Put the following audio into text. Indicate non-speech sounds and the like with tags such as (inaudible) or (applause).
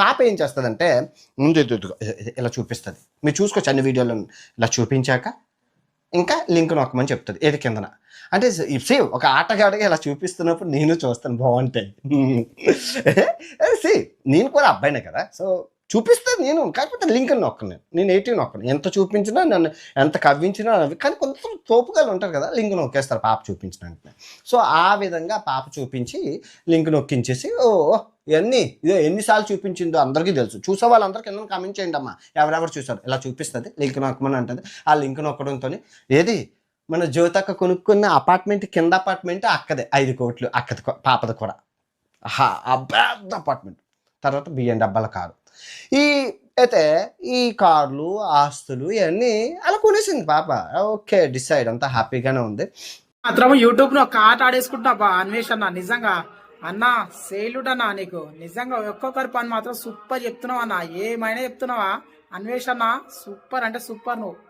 పాప ఏం చేస్తుందంటే ముందు ఇలా చూపిస్తుంది. మీరు చూసుకోవచ్చు అన్ని వీడియోలో ఇలా చూపించాక ఇంకా లింక్ నొక్కమని చెప్తుంది ఏది కిందన. అంటే సీ ఒక ఆటగాడిగా ఇలా చూపిస్తున్నప్పుడు నేను చూస్తాను బాగుంటాయి. (laughs) సి నేను కూడా అబ్బాయినే కదా సో చూపిస్తాను నేను. కాకపోతే లింక్ నొక్కను నేను. నేను నొక్కను. ఎంత చూపించినా నన్ను ఎంత కవ్వించినా అవి కానీ కొంత తోపుగాలు ఉంటారు కదా లింక్ నొక్కేస్తారు పాప చూపించిన సో ఆ విధంగా పాప చూపించి లింక్ నొక్కించేసి ఓ ఇవన్నీ ఇదో ఎన్నిసార్లు చూపించిందో అందరికీ తెలుసు. చూసే వాళ్ళందరూ కింద కామెంట్ చేయండి అమ్మా? ఎవరెవరు చూసారు? ఇలా చూపిస్తుంది లింక్ నొక్కమని అంటుంది. ఆ లింక్ నొక్కడంతో ఏది? మన జ్యోతక్క కొనుక్కున్న అపార్ట్మెంట్ కింద అపార్ట్మెంట్ అక్కదే ఐదు కోట్లు అక్కది పాపది కూడా. అబ్బా అపార్ట్మెంట్. తర్వాత బియ్యం డబ్బాల కారు. ఈ అయితే ఈ కార్లు ఆస్తులు ఇవన్నీ అలా కొనేసింది పాప. ఓకే డిసైడ్ అంతా హ్యాపీగానే ఉంది. మాత్రం యూట్యూబ్లో ఒక ఆట ఆడేసుకుంటున్నా బా అన్వేషణ నిజంగా. అన్నా అన్న నీకు. నిజంగా ఒక్కొక్కరి పని మాత్రం సూపర్ చెప్తున్నావు అన్న. ఏమైనా చెప్తున్నావా? అన్వేషణ సూపర్ అంటే సూపర్ నువ్వు.